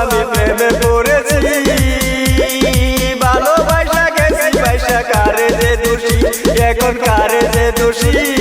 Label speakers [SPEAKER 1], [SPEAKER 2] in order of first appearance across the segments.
[SPEAKER 1] আমি প্রেমে পড়েছি। ভালোবাসা গেছি পয়সা কারে যে দোষী
[SPEAKER 2] এখন কারে যে দোষী?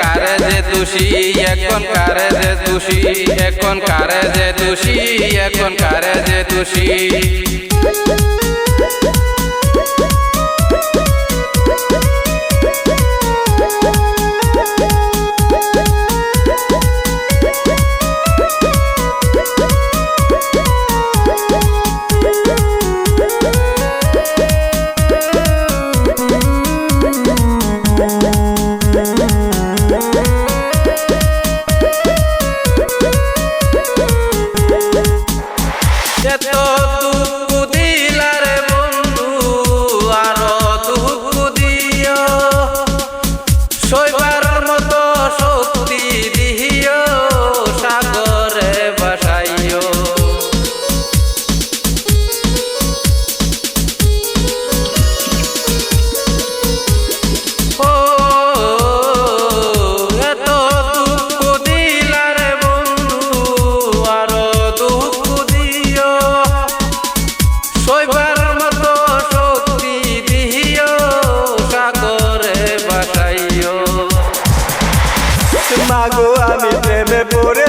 [SPEAKER 2] কারে যে দোষী, এখন কারে যে দোষী, এখন কারে যে দোষী, এখন কারে যে দোষী। মাগো আমি প্রেমে পড়ে